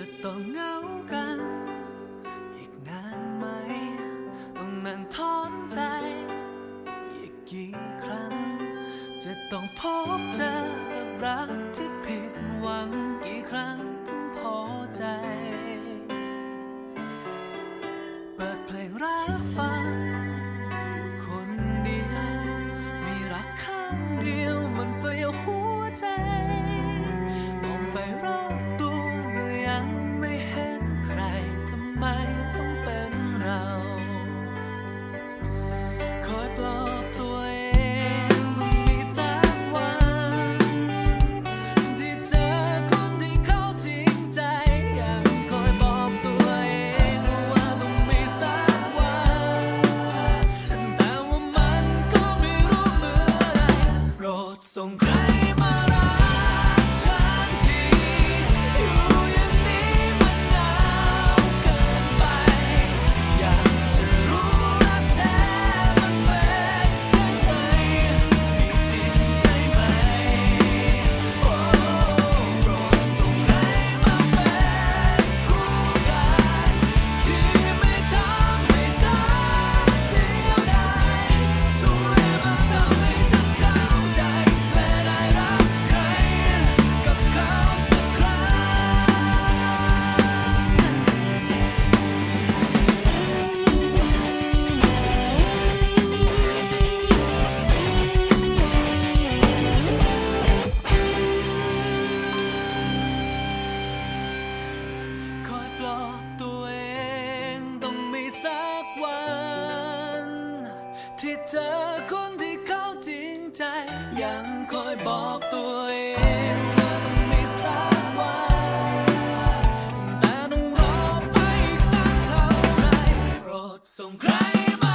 จะต้องเหงากัน อีกนานไหม ต้องนั่งทอนใจ อีกกี่ครั้ง จะต้องพบเจอกับรักที่ผิดหวังกี่ครั้งถึงพอใจ เปิดเพลงรักฟัง son grandes. จอคนที่เขาจริงใจ ยังคอยบอกตัวเองว่าต้องมีสักวัน แต่ต้องรอไปอีกนานเท่าไรโปรดส่งใครมา